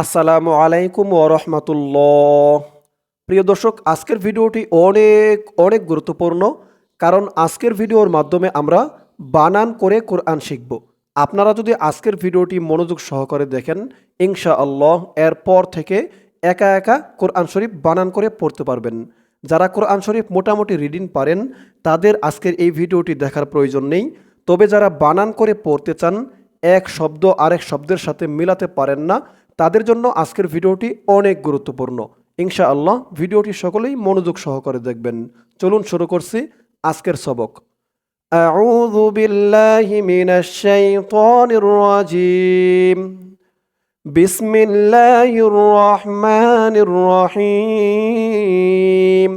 আসসালামু আলাইকুম ওরহমতুল্লাহ প্রিয় দর্শক, আজকের ভিডিওটি অনেক অনেক গুরুত্বপূর্ণ, কারণ আজকের ভিডিওর মাধ্যমে আমরা বানান করে কোরআন শিখব। আপনারা যদি আজকের ভিডিওটি মনোযোগ সহকারে দেখেন ইনশা আল্লাহ এরপর থেকে একা একা কোরআন শরীফ বানান করে পড়তে পারবেন। যারা কোরআন শরীফ মোটামুটি রিডিং পারেন, তাদের আজকের এই ভিডিওটি দেখার প্রয়োজন নেই। তবে যারা বানান করে পড়তে চান, এক শব্দ আরেক শব্দের সাথে মিলাতে পারেন না তাদের জন্য আজকের ভিডিওটি অনেক গুরুত্বপূর্ণ ইনশা আল্লাহ ভিডিওটি সকলেই মনোযোগ সহকারে দেখবেন চলুন শুরু করছি আজকের সবক أعوذ بالله من الشيطان الرجيم بسم الله الرحمن الرحيم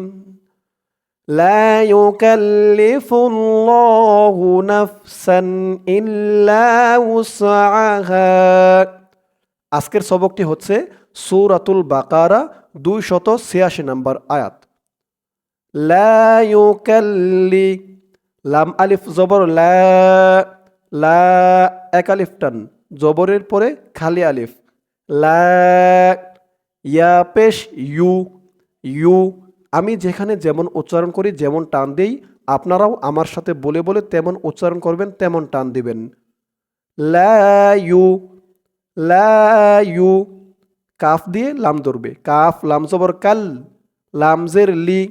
لا يكلف الله نفسا إلا وسعها আজকের সবকটি হচ্ছে সূরাতুল বাকারা দুই শত ছিয়াশি নম্বর আয়াত। লা লাম আলিফ জবর, লা টান, জবরের পরে খালি আলিফ। লা, ইয়া পেশ, ইউ ইউ, আমি যেখানে যেমন উচ্চারণ করি, যেমন টান দেই, আপনারাও আমার সাথে বলে বলে তেমন উচ্চারণ করবেন, তেমন টান দিবেন। লা, ইউ লা কাফ দিয়ে লাম ধরবে। কাফ, লাম জবর কাল লামজের লি,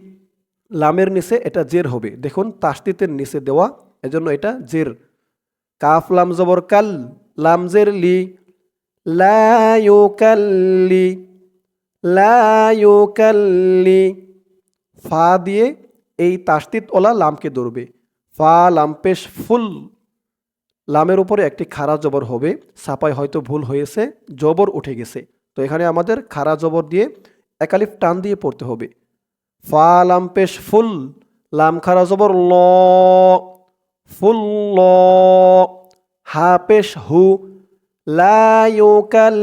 লামের নিচে এটা জের হবে। দেখুন, তাস্তিতের নিচে দেওয়া, এজন্য এটা জের। কাফ, লাম জবর কাল লামজের লি, লা ইউকাল্লি লা ইউকাল্লি ফা দিয়ে এই তাস্তিত ওলা লামকে ধরবে। ফা লাম্পেশ ফুল। লামের উপরে একটি খাড়া জবর হবে, সাপায় হয়তো ভুল হয়েছে, জবর উঠে গেছে। তো এখানে আমাদের খাড়া জবর দিয়ে একালিফ টান দিয়ে পড়তে হবে। ফা লাম পেশ ফুল, লাম খাড়া জবর ল, ফুল ল, হা পেশ হু, লা ইউকাল্লিফুল্লাহু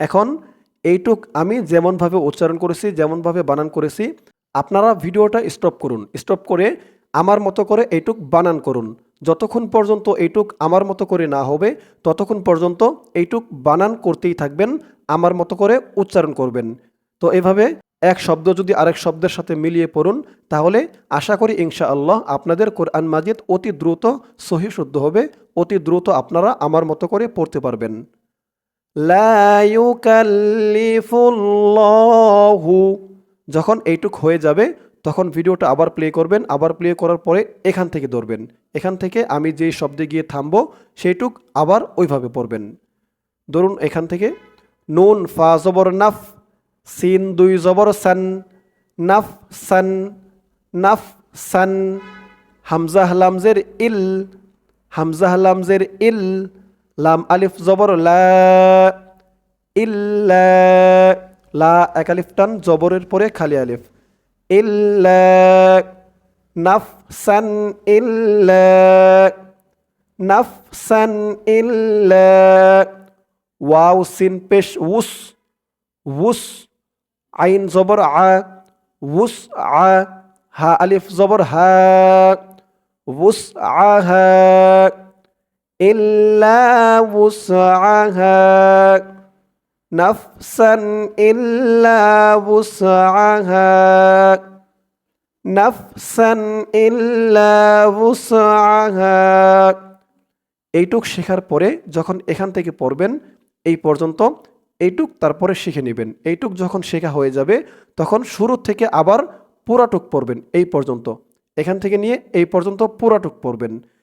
এখন এইটুক আমি যেমনভাবে উচ্চারণ করেছি, যেমনভাবে বানান করেছি, আপনারা ভিডিওটা স্টপ করুন। স্টপ করে আমার মতো করে এইটুক বানান করুন। যতক্ষণ পর্যন্ত এইটুক আমার মতো করে না হবে, ততক্ষণ পর্যন্ত এইটুক বানান করতেই থাকবেন, আমার মতো করে উচ্চারণ করবেন। তো এভাবে এক শব্দ যদি আরেক শব্দের সাথে মিলিয়ে পড়ুন, তাহলে আশা করি ইনশা আল্লাহ আপনাদের কোরআন মাজিদ অতি দ্রুত সহি শুদ্ধ হবে, অতি দ্রুত আপনারা আমার মতো করে পড়তে পারবেন। লা ইউকাল্লিফুল্লাহু। যখন এইটুক হয়ে যাবে, তখন ভিডিওটা আবার প্লে করবেন, আবার প্লে করার পরে এখান থেকে ধরবেন। এখান থেকে আমি যেই শব্দে গিয়ে থামবো, সেইটুক আবার ওইভাবে পড়বেন। ধরুন এখান থেকে, নুন ফা জবর নাফ, সিন দুই জবর সান, নাফ সান নাফ সান হামজা লামজের ইল হামজা লামজের ইল লাম আলিফ জবর লা ইল্লা লা এক আলিফ টান জবরের পরে খালি আলিফ। ইল্লা নাফসান ইল্লা নাফসান ইল্লা ওয়াও সিন পেশ উস উস আইন জবর আ, উস আ, হা আলিফ জবর হা, উস আ হা। إلا وسعها نفسا إلا وسعها نفسا إلا وسعها এইটুক শেখার পরে যখন এখান থেকে পড়বেন এই পর্যন্ত এইটুক তারপরে শিখে নেবেন এইটুক যখন শেখা হয়ে যাবে তখন শুরু থেকে আবার পুরাটুক পড়বেন এই পর্যন্ত এখান থেকে নিয়ে এই পর্যন্ত পুরাটুক পড়বেন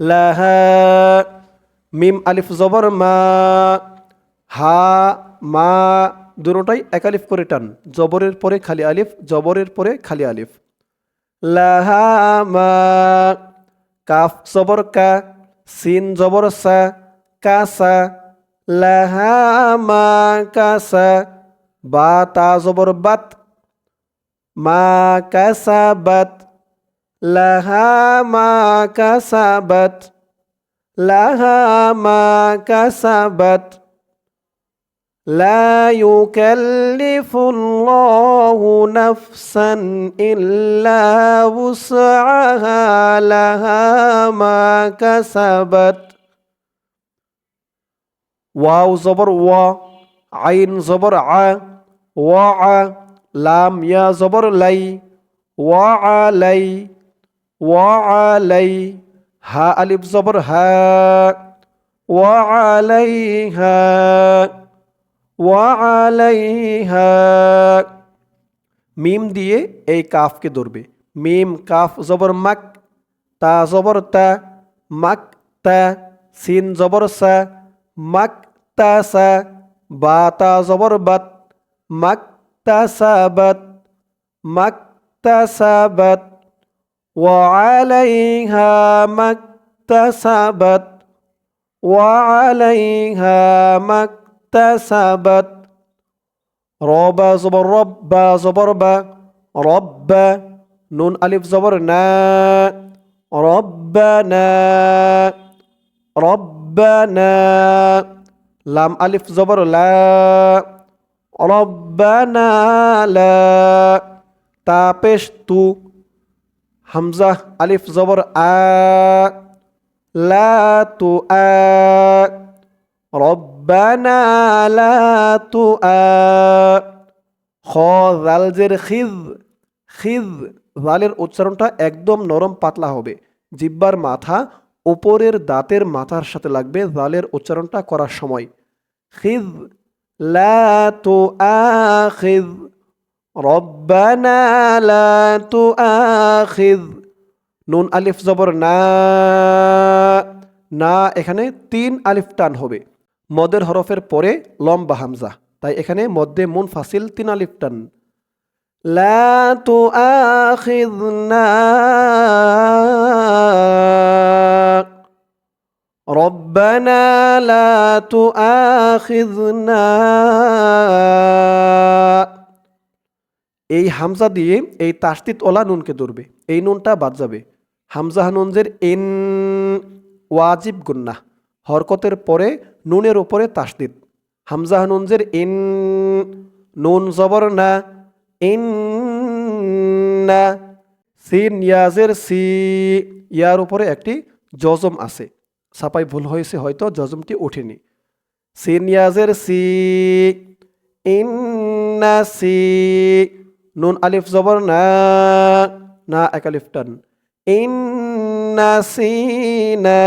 লাহা মিম আলিফ জবর মা, হা, মা, দুটোটাই এক আলিফ করে টান। জবরের পরে খালি আলিফ, জবরের পরে খালি আলিফ। লাহা মা, কাফ জবর কা, সিন জবর সা কাসা লাহা মা কাসা বা তা জবর বাত, মা কাসাবাত لها ما كسبت لها ما كسبت. لا يكلف الله نفسا إلا وسعها لها ما كسبت. واو زبر وا عين زبر ع وع لام يا زبر لي وعلي ওয়ালাই হা আলিফ জবর হা ওয়ালাইহা ওয়ালাইহা মিম দিয়ে এই কাফকে ধরবে। মিম কাফ জবর মাক, তা জবর তা, মাক তা, সিন জবর সা, মাক তা সা, বা তা জবর বাত, মাক তা সা বাত, মাক তা সা وعليها ما اكتسبت وعليها ما اكتسبت. رب زبر رب زبر با رب نون ألف زبر نا ربنا ربنا لام ألف زبر لا ربنا لا. تابش تو হামজা আলিফ জবর আ লা তু আ রব্বানা লা আ উচ্চারণটা একদম নরম পাতলা হবে। জিব্বার মাথা ওপরের দাঁতের মাথার সাথে লাগবে জালের উচ্চারণটা করার সময়। খিজ লা, তু আখিজ রব্বানা লা তুআখিজ নুন আলিফ জবর না না এখানে তিন আলিফ টান হবে মদের হরফের পরে লম্বা হামজা তাই এখানে মধ্যে মুন ফাসিল তিন আলিফ টান লা তুআখিজনা ربنا لا تؤاخذنا এই হামজা দিয়ে এই তাস্তিত ওলা নুনকে ধরবে। এই নুনটা বাদ যাবে। হামজা নুনজের এন ওয়াজিব গুন্না হরকতের পরে নুনের ওপরে তাসদিদ হামজা নুনজের এন নুন জবর না। ইন না সিন ইয়াজের সি ইয়ার উপরে একটি জজম আছে। ছাপাই ভুল হয়েছে হয়তো, জজমটি ওঠেনি সিন ইয়াজের সি ইন্না সি নুন আলিফ জবর না না এক আলিফ টান ইন্না সিনা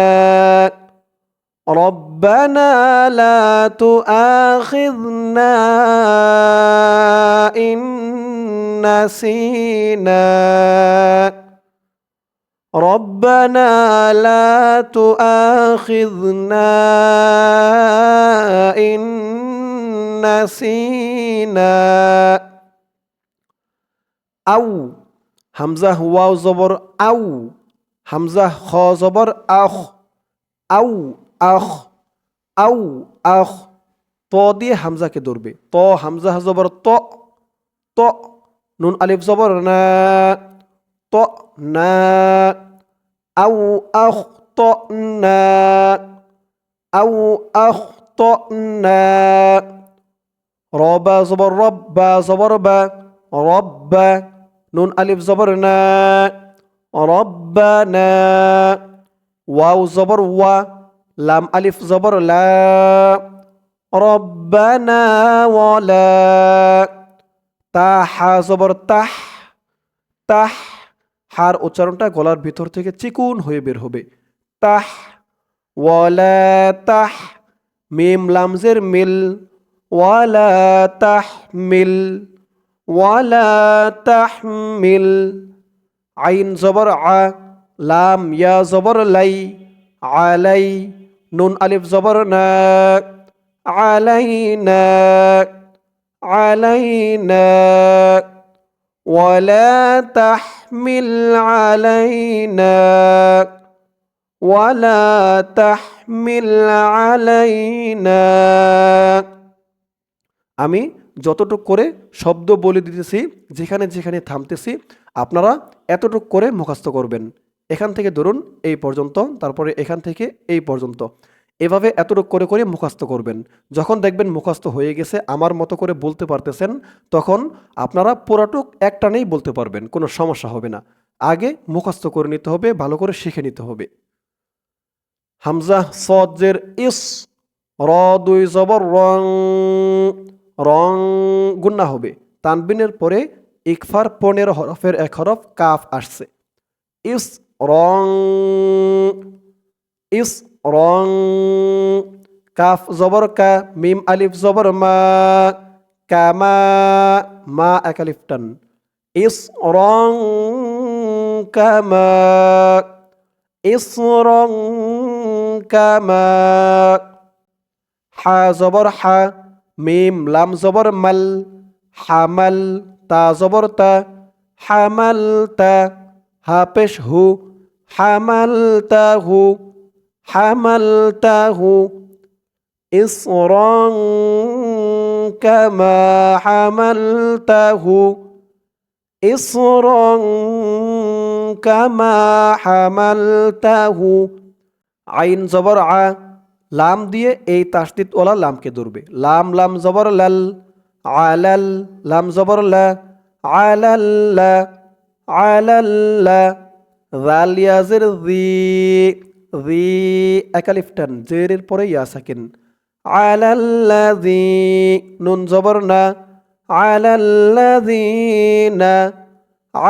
ربنا لا تؤاخذنا إن نسينا ربنا لا تؤاخذنا إن نسينا আউ, হামজা ওয়াও জবর আউ, হামজা খ জবর আখ আউ আখ আউ আখ ত দিয়ে হামজাকে ধরবে। ত, হামজা জবর ত ত, নুন আলিফ জবর না, ত, না, আউ আখ ত, না, আউ আখ ত, না, রবা জবর রব্বা জবর বা, রব্বা নুন, আলিফ, জবর, না। ওয়াও, জবর, ওয়া। লাম, আলিফ, জবর, লা। তাহা, জবর, তাহ। তাহ, হার উচ্চারণটা গলার ভিতর থেকে চিকুন হয়ে বের হবে। তাহ ওয়ালা তাহ। মিম, লামজের মিল। ওয়ালা তাহ, মিল। ওয়ালা তাহমিল আইন জবর আ লাম ইয়া জবর লাই আলাই নুন আলিফ জবর না আলাইনা আলাইনা ولا تحمل علينا ولا تحمل علينا আমি যতটুক করে শব্দ বলে দিতেছি, যেখানে যেখানে থামতেছি, আপনারা এতটুক করে মুখস্থ করবেন। এখান থেকে ধরুন, এই পর্যন্ত, তারপরে এখান থেকে এই পর্যন্ত। এভাবে এতটুক করে করে মুখস্থ করবেন। যখন দেখবেন মুখস্থ হয়ে গেছে, আমার মতো করে বলতে পারতেছেন, তখন আপনারা পুরাটুক একটানেই বলতে পারবেন, কোনো সমস্যা হবে না। আগে মুখস্থ করে নিতে হবে, ভালো করে শিখে নিতে হবে। হামজা সজ্জের ইস, র দুই জবর রং। রং গুন্না হবে। তানবিনের পরে ইকফার পনেরো হরফের এক হরফ কাফ আসছে। ইস রং ইস রং, কাফ জবর কা, মিম আলিফ জবর মা কামা মা এক আলিফ টান। ইস রং কামা ইস রং কামা হা জবর হা মিম লাম জবর মাল হামাল তা জবর তা হামাল তা হা পেশ হু হামাল তা হু হামাল তা হু إصرا كما حملته إصرا كما حملته আইন জবর আ লাম দিয়ে এই তাসদিদ ওলা লামকে ধরবে। লাম লাম, জবর, লাল, আলাল, লাম, জবর, লা আলাল্লা আলাল্লা রাল ইয়াজের, জি জি একালিফটান জেরের পরে ইয়া সাকিন। আলাল্লাযী নুন, জবর, না আলাল্লাযীনা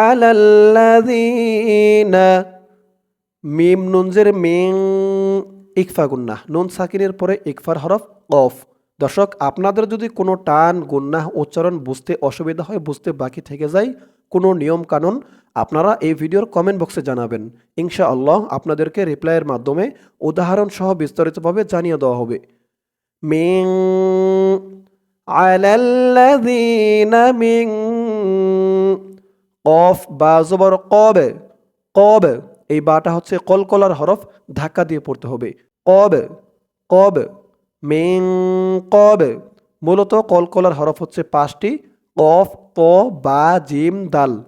আলাল্লাযীনা মিম নুনজের মিং ইকফা গুন্না নুন সাকিনের পরে ইকফার হরফ কফ। দর্শক, আপনাদের যদি কোনো টান, গুন্নাহ, উচ্চারণ বুঝতে অসুবিধা হয়, বুঝতে বাকি থেকে যায় কোনো নিয়ম কানুন, আপনারা এই ভিডিওর কমেন্ট বক্সে জানাবেন। ইনশা আল্লাহ আপনাদেরকে রিপ্লাইয়ের মাধ্যমে উদাহরণ সহ বিস্তারিতভাবে জানিয়ে দেওয়া হবে। মিং আলাল্লাযীনা মিং কফ, বা জবর কবে কবে। এই বাটা হচ্ছে কলকলার হরফ, ধাক্কা দিয়ে পড়তে হবে। কব কব, মেং কব। মূলত কলকলার হরফ হচ্ছে পাঁচটি, কফ, ক, বা, জিম, দাল।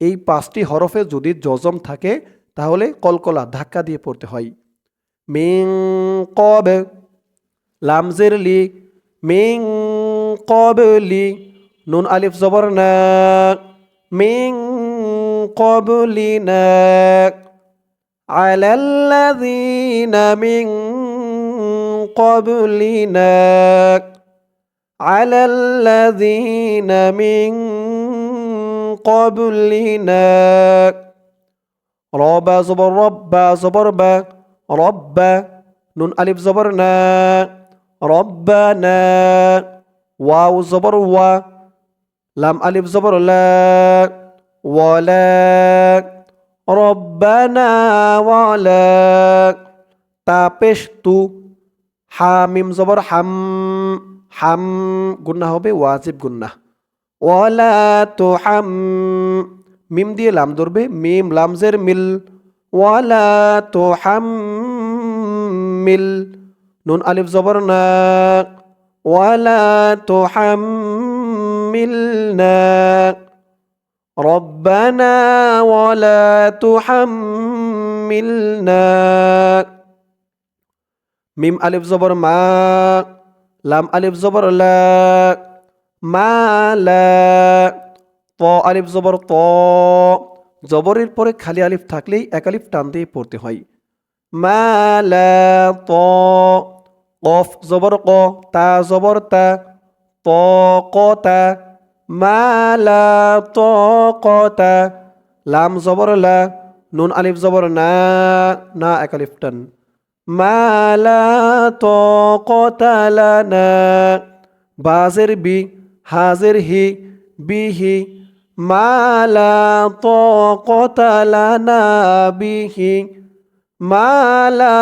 এই পাঁচটি হরফে যদি জজম থাকে, তাহলে কলকলা ধাক্কা দিয়ে পড়তে হয়। মিং কবে, লামজের লি। মিং কবলি নুন, আলিফ, জবর, না। মিং কবলি না। على الذين من قبلنا على الذين من قبلنا رب زبر رب زبر با رب نون ألف زبرنا ربنا واو زبر و لام ألف زبر لا ولا রব্বানা ওয়ালাক তা পেশ তু জবর, হাম হাম, গুন্না হবে ওয়াজিব গুন্না। ওয়ালা তো হাম, মিম দিয়ে লাম ধরবে, মিম, লামজের মিল। ওয়ালা তো হাম, মিল, নুন, আলিফ, জবর না ওয়ালা তো হাম, মিল না ربنا ولا تحملنا মিম আলিফ জবর মা লাম আলিফ জবর লা মা লা ত আলিফ জবর ত জবরের পরে খালি আলিফ থাকলেই এক আলিফ টান দিয়ে পড়তে হয় মা লা ত কফ জবর ক তা জবর তা ত ক তা মালা তকতা, লাম জবর লা, নুন আলিফ জবর না না এক আলিফ টান। মালা তকতালা না, বাজের বি, হাজের হি বিহি মালা তকতালা না বিহি মালা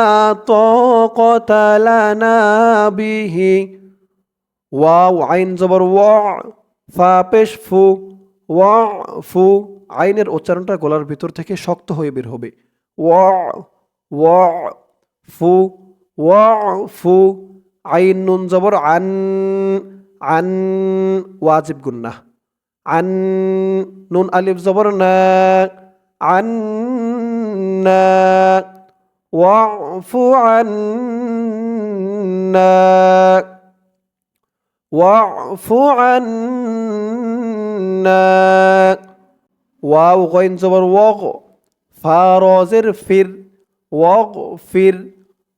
তকতালা না বিহি ওয়া আইন জবর ওয়া ফা ফু, ওয়া ফু, আইনের উচ্চারণটা গলার ভিতর থেকে শক্ত হয়ে বের হবে। ওয়া ওয়া ফু ওয়া ফু, আইন নুন জবর আন আন ওয়াজিব গুন্না আন নুন আলিফ জবর না, আন না, ওয়া ফু আন না। واعف عنا. واو غين زبر وغ فارازر فر. واغفر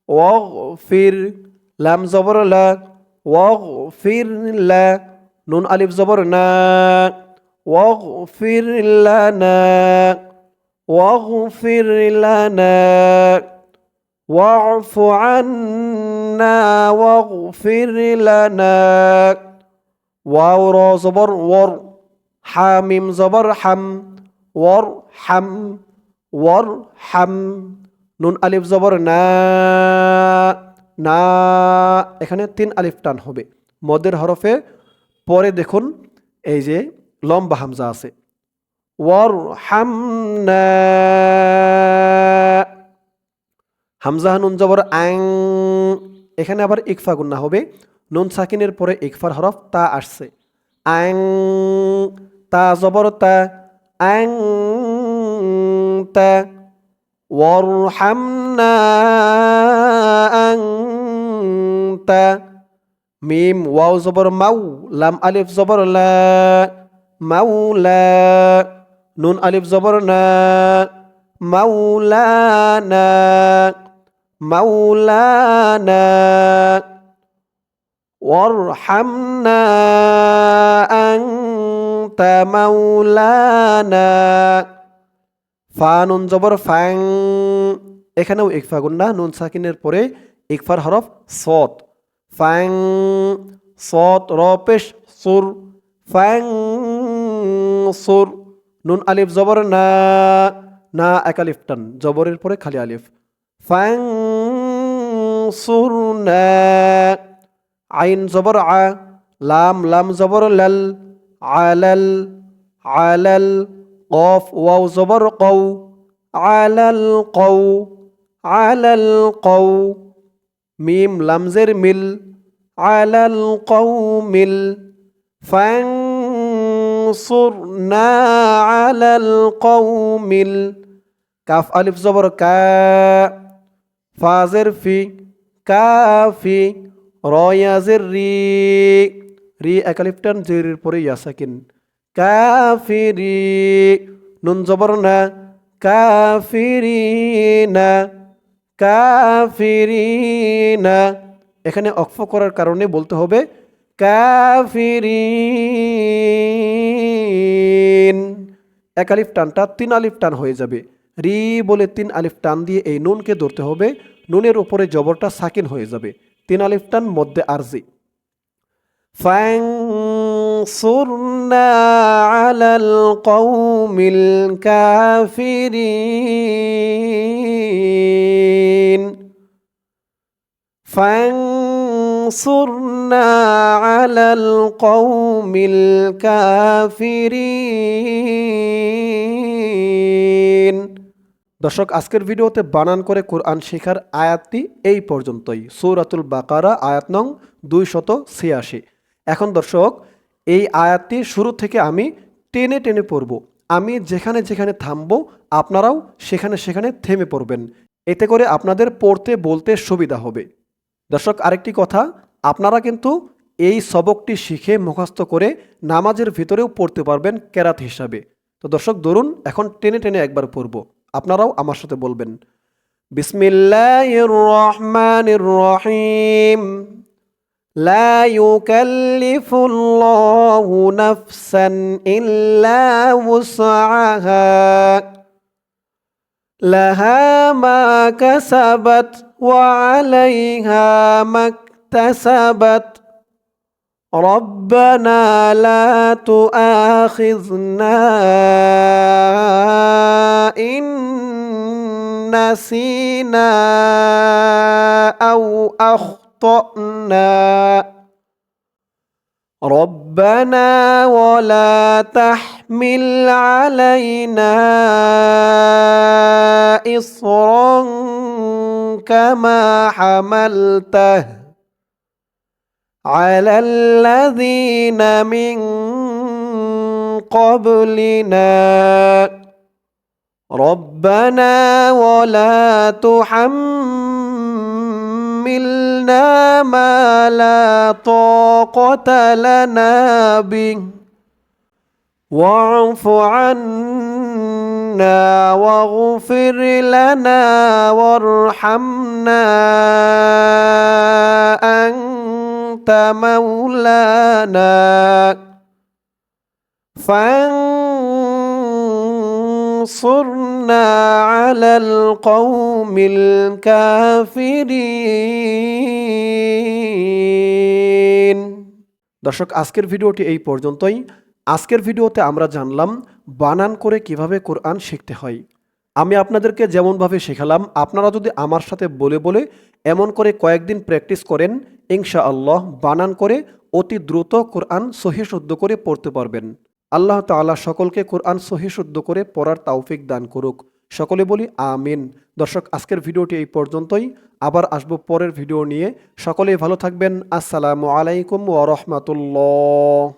واغفر لام زبر لا. واغفر لا. نون ألف زبر نا. واغفر لنا واغفر لنا واعف عنا. واغفر لنا واو را زبر ور حاميم زبر حم ور حم ور حم নুন আলিফ জবর না না এখানে তিন আলিফ টান হবে মদের হরফে পরে দেখুন এই যে লম্বা হামজা আছে ওয়ার হামনা হামজা নুন জবর আং এখানে আবার ইকফা গুন্না হবে। নুন সাকিনের পরে ইকফার হরফ তা আসছে। আং, তা জবর তা, আং, তা, ওয়ারহামনা আংতা মিম, ওয়াও জবর মাউ, লাম আলিফ জবর লা, মাউলা, নুন আলিফ জবর না, মাউলানা। মাউলানা وارحمنا أنت مولانا ফা নুন জবর ফ্যাং এখানেও ইকফা গুন্না নুন সাকিনের পরে ইকফার হরফ সত ফ্যাং সত র পেশ সুর ফ্যাং সুর নুন আলিফ জবর না না এক আলিফ টান জবরের পরে খালি আলিফ ফ্যাং সুর না আইন জবর আ লাম লাম জবর লাল আলাল আলাল قاف واو زبر قو على القو على القو ميم لمزر مل على القوم ال فانصرنا على القوم ال কাফ আলিফ জবর কা ফাজের ফি কাফি রয়াজের রি রি একালিফটান জেরির পরে ইয়াসাকিন। কাফিরি, নুন জবর না কাফিরিনা কাফিরিনা। এখানে অক্ফ করার কারণে বলতে হবে, কাফিরিন। এক আলিফ টানটা তিন আলিফ টান হয়ে যাবে। রি বলে তিন আলিফ টান দিয়ে এই নুনকে ধরতে হবে। নুনের উপরে জবরটা সাকিন হয়ে যাবে তিন আলিফ টান মধ্যে আরজি فانصرنا على القوم الكافرين فانصرنا على القوم الكافرين দর্শক, আজকের ভিডিওতে বানান করে কোরআন শেখার আয়াতটি এই পর্যন্তই। সৌরাতুল বাকারা, আয়াত নং দুই শত ছিয়াশি। এখন দর্শক, এই আয়াতটি শুরু থেকে আমি টেনে টেনে পড়ব। আমি যেখানে যেখানে থামবো, আপনারাও সেখানে সেখানে থেমে পড়বেন। এতে করে আপনাদের পড়তে বলতে সুবিধা হবে। দর্শক, আরেকটি কথা, আপনারা কিন্তু এই সবকটি শিখে মুখস্থ করে নামাজের ভিতরেও পড়তে পারবেন কেরাত হিসাবে। তো দর্শক, ধরুন, এখন টেনে টেনে একবার পড়ব। আপনারাও আমার সাথে বলবেন বিসমিল্লাহির রহমানির রহিম لا يكلف الله نفسا إلا وسعها لها ما كسبت وعليها ما اكتسبت ربنا لا تؤاخذنا إن نسينا أو أخطأنا ربنا ولا تحمل علينا إصرا كما حملته على الذين من قبلنا ربنا ولا تحملنا ما لا طاقة لنا به. واعف عنا واغفر لنا وارحمنا. أنت مولانا. فانصرنا على القوم الكافرين দর্শক আজকের ভিডিওটি এই পর্যন্তই আজকের ভিডিওতে আমরা জানলাম বানান করে কিভাবে কোরআন শিখতে হয় আমি আপনাদেরকে যেমনভাবে শেখালাম আপনারা যদি আমার সাথে বলে বলে এমন করে কয়েকদিন প্র্যাকটিস করেন ইনশা আল্লাহ বানান করে অতি দ্রুত কোরআন সহি শুদ্ধ করে পড়তে পারবেন আল্লাহ তাআলা সকলকে কোরআন সহি শুদ্ধ করে পড়ার তাওফিক দান করুক। সকলে বলি আমিন। দর্শক, আজকের ভিডিওটি এই পর্যন্তই। আবার আসব পরের ভিডিও নিয়ে। সকলেই ভালো থাকবেন। আসসালামু আলাইকুম ওয়া রাহমাতুল্লাহ।